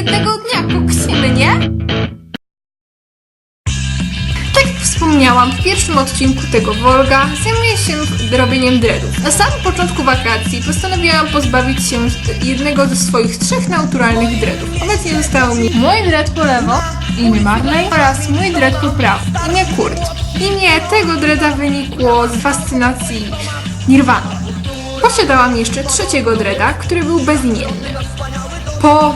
jednego dnia koksimy, nie? Tak jak wspomniałam w pierwszym odcinku tego vloga, zajmuję się robieniem dreadów. Na samym początku wakacji postanowiłam pozbawić się jednego ze swoich trzech naturalnych dreadów. Obecnie zostało mi mój dread po lewo, imię Marley oraz mój dread po prawo, imię Kurt. Imię tego dreada wynikło z fascynacji Nirvana. Posiadałam jeszcze trzeciego dreada, który był bezimienny. Po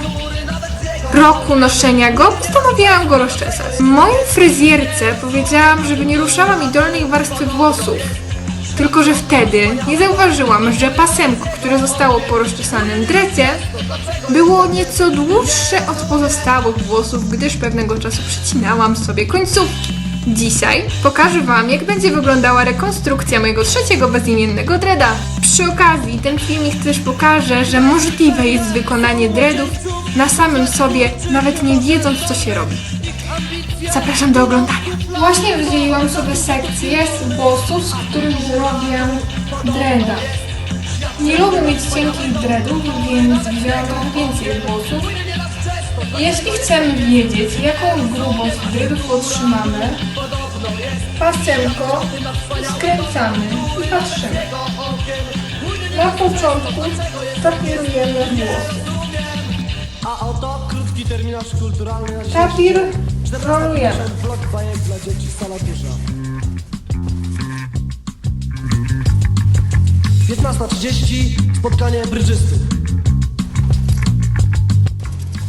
roku noszenia go postanowiłam go rozczesać. Mojej fryzjerce powiedziałam, żeby nie ruszała mi dolnej warstwy włosów. Tylko, że wtedy nie zauważyłam, że pasemko, które zostało po rozczesanym drecie, było nieco dłuższe od pozostałych włosów, gdyż pewnego czasu przycinałam sobie końcówki. Dzisiaj pokażę Wam, jak będzie wyglądała rekonstrukcja mojego trzeciego bezimiennego dreada. Przy okazji, ten filmik też pokaże, że możliwe jest wykonanie dreadów na samym sobie, nawet nie wiedząc, co się robi. Zapraszam do oglądania. Właśnie wydzieliłam sobie sekcję z włosów, z których zrobię dreada. Nie lubię mieć cienkich dreadów, więc trochę więcej włosów. Jeśli chcemy wiedzieć, jaką grubość dreadów otrzymamy, pasemko skręcamy i patrzymy. Na początku tapirujemy włosy. A oto krótki terminarz kulturalny na Tapir rolujemy. blok bajek dla dzieci sala duża 15.30 spotkanie brydżysty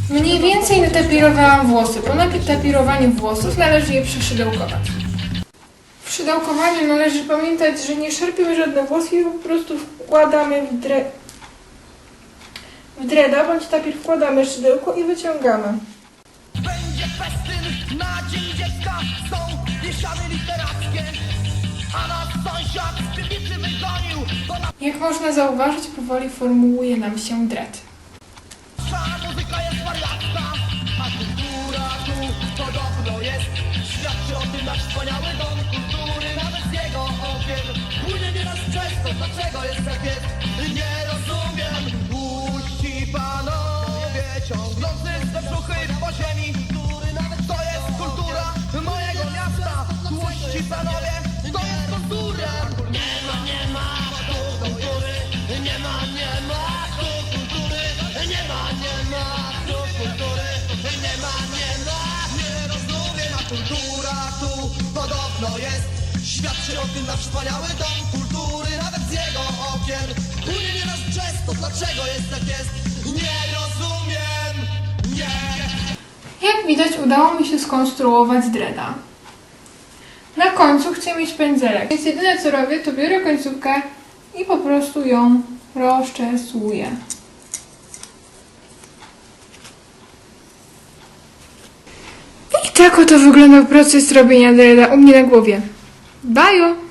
Mniej więcej natapirowałam włosy. Po natapirowaniu włosów należy je przeszydełkować. W szydełkowaniu należy pamiętać, że nie szarpiemy żadne włosy po prostu wkładamy w, dre... w dreda, bądź tapir wkładamy szydełko i wyciągamy. Będzie festyn na dzień dziecka Są literackie A nas sąsiad z piwnicy wygonił Bo Jak można zauważyć, powoli formułuje nam się dred. nasza muzyka jest wariacka A kultura tu podobno jest Świadczy o tym nasz wspaniały dom kultury kultura tu podobno jest. Świadczy o tym nasz wspaniały dom kultury Nawet z jego okien. Płynie nieraz przez to, dlaczego jest tak jest. Nie rozumiem, nie. Jak widać, udało mi się skonstruować dreda. Na końcu chcę mieć pędzelek, więc jedyne co robię, to biorę końcówkę i po prostu ją rozczesuję. Tak oto wyglądał proces robienia dreda u mnie na głowie. Bajo!